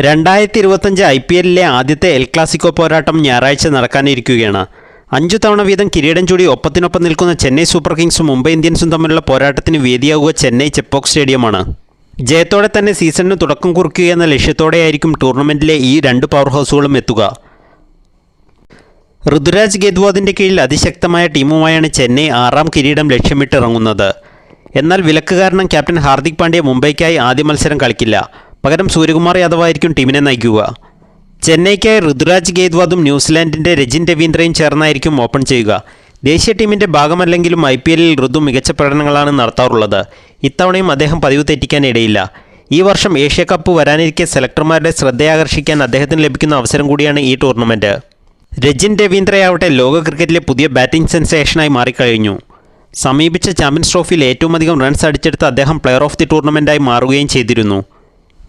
രണ്ടായിരത്തി ഇരുപത്തഞ്ച് I P എല്ലിലെ ആദ്യത്തെ എൽ ക്ലാസിക്കോ പോരാട്ടം ഞായറാഴ്ച നടക്കാനിരിക്കുകയാണ്. അഞ്ചു തവണ വീതം കിരീടം ചൂടി ഒപ്പത്തിനൊപ്പം നിൽക്കുന്ന ചെന്നൈ സൂപ്പർ കിങ്സും മുംബൈ ഇന്ത്യൻസും തമ്മിലുള്ള പോരാട്ടത്തിന് വേദിയാവുക ചെന്നൈ ചെപ്പോക്ക് സ്റ്റേഡിയമാണ്. ജയത്തോടെ തന്നെ സീസണിന് തുടക്കം കുറിക്കുക എന്ന ലക്ഷ്യത്തോടെയായിരിക്കും ടൂർണമെന്റിലെ ഈ രണ്ട് പവർ ഹൗസുകളും എത്തുക. ഋതുരാജ് ഗേദ്വാദിന്റെ കീഴിൽ അതിശക്തമായ ടീമുമായാണ് ചെന്നൈ ആറാം കിരീടം ലക്ഷ്യമിട്ടിറങ്ങുന്നത്. എന്നാൽ വിലക്ക് കാരണം ക്യാപ്റ്റൻ ഹാർദിക് പാണ്ഡ്യ മുംബൈക്കായി ആദ്യ മത്സരം കളിക്കില്ല. പകരം സൂര്യകുമാർ യാദവായിരിക്കും ടീമിനെ നയിക്കുക. ചെന്നൈക്കായി ഋതുരാജ് ഗേദ്വാദും ന്യൂസിലാൻഡിന്റെ രജിൻ രവീന്ദ്രയും ചേർന്നായിരിക്കും ഓപ്പൺ ചെയ്യുക. ദേശീയ ടീമിന്റെ ഭാഗമല്ലെങ്കിലും ഐ പി എല്ലിൽ ഋതു മികച്ച പ്രകടനങ്ങളാണ് നടത്താറുള്ളത്. ഇത്തവണയും അദ്ദേഹം പതിവ് തെറ്റിക്കാൻ ഇടയില്ല. ഈ വർഷം ഏഷ്യ കപ്പ് വരാനിരിക്കെ സെലക്ടർമാരുടെ ശ്രദ്ധയാകർഷിക്കാൻ അദ്ദേഹത്തിന് ലഭിക്കുന്ന അവസരം കൂടിയാണ് ഈ ടൂർണമെന്റ് രജിൻ രവീന്ദ്രയാവട്ടെ ലോക ക്രിക്കറ്റിലെ പുതിയ ബാറ്റിംഗ് സെൻസേഷനായി മാറിക്കഴിഞ്ഞു. സമീപിച്ച ചാമ്പ്യൻസ് ട്രോഫിയിൽ ഏറ്റവും അധികം റൺസ് അടിച്ചെടുത്ത അദ്ദേഹം പ്ലെയർ ഓഫ് ദി ടൂർണമെന്റായി മാറുകയും ചെയ്തിരുന്നു.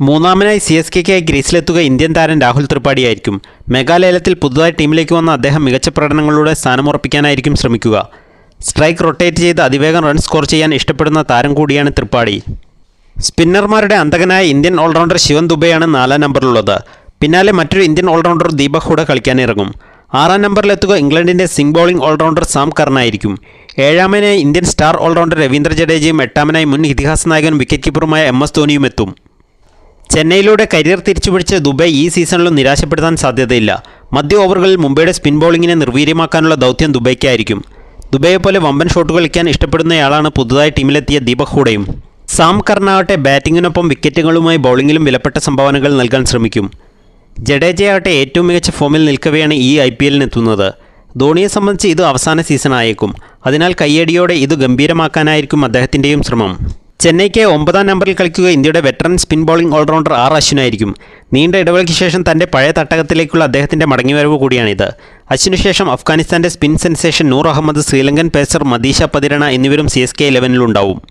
മൂന്നാമനായി സി എസ് കെക്കായി ഗ്രീസിലെത്തുക ഇന്ത്യൻ താരം രാഹുൽ ത്രിപാഠിയായിരിക്കും. മെഗാലയലത്തിൽ പുതുതായി ടീമിലേക്ക് വന്ന അദ്ദേഹം മികച്ച പ്രകടനങ്ങളിലൂടെ സ്ഥാനമുറപ്പിക്കാനായിരിക്കും ശ്രമിക്കുക. സ്ട്രൈക്ക് റൊട്ടേറ്റ് ചെയ്ത് അതിവേഗം റൺ സ്കോർ ചെയ്യാൻ ഇഷ്ടപ്പെടുന്ന താരം കൂടിയാണ് ത്രിപാഠി. സ്പിന്നർമാരുടെ അന്തകനായ ഇന്ത്യൻ ഓൾറൗണ്ടർ ശിവൻ ദുബെയാണ് നാലാം നമ്പറിലുള്ളത്. പിന്നാലെ മറ്റൊരു Indian all rounder Deepak Hooda കളിക്കാനിറങ്ങും. ആറാം നമ്പറിലെത്തുക ഇംഗ്ലണ്ടിന്റെ സിംഗ് ബൗളിംഗ് ഓൾറൗണ്ടർ സാം കർണായിരിക്കും. ഏഴാമനായി Indian star all rounder Ravindra ജഡേജയും എട്ടാമനായി മുൻ ഇതിഹാസ നായകനും വിക്കറ്റ് കീപ്പറുമായ എം എസ് ധോണിയും എത്തും. ചെന്നൈയിലൂടെ കരിയർ തിരിച്ചുപിടിച്ച ദുബൈ ഈ സീസണിലും നിരാശപ്പെടുത്താൻ സാധ്യതയില്ല. മധ്യ ഓവറുകളിൽ മുംബൈയുടെ സ്പിൻ ബോളിങ്ങിനെ നിർവീര്യമാക്കാനുള്ള ദൗത്യം ദുബൈക്കായിരിക്കും ദുബൈയെ പോലെ വമ്പൻ ഷോട്ട് കളിക്കാൻ ഇഷ്ടപ്പെടുന്നയാളാണ് പുതുതായി ടീമിലെത്തിയ ദീപക് ഹൂഡയും. സാം കർണാവട്ടെ ബാറ്റിങ്ങിനൊപ്പം വിക്കറ്റുകളുമായി ബൗളിങ്ങിലും വിലപ്പെട്ട സംഭാവനകൾ നൽകാൻ ശ്രമിക്കും. ജഡേജയാവട്ടെ ഏറ്റവും മികച്ച ഫോമിൽ നിൽക്കവെയാണ് ഈ ഐ പി എല്ലിനെത്തുന്നത്. ധോണിയെ സംബന്ധിച്ച് ഇത് അവസാന സീസൺ ആയേക്കും അതിനാൽ കയ്യടിയോടെ ഇത് ഗംഭീരമാക്കാനായിരിക്കും അദ്ദേഹത്തിന്റെയും ശ്രമം. ചെന്നൈക്ക് ഒമ്പതാം നമ്പറിൽ കളിക്കുക ഇന്ത്യയുടെ veteran spin bowling all rounder R അശ്വിനായിരിക്കും. നീണ്ട ഇടവേളയ്ക്ക് ശേഷം തന്റെ പഴയ തട്ടകത്തിലേക്കുള്ള അദ്ദേഹത്തിന്റെ മടങ്ങിവരവ് കൂടിയാണിത്. അശ്വിനുശേഷം അഫ്ഗാനിസ്ഥാന്റെ spin sensation Noor Ahmad Sri Lankan pacer Matheesha Pathirana എന്നിവരും സി എസ് കെ ഇലവനിലുണ്ടാവും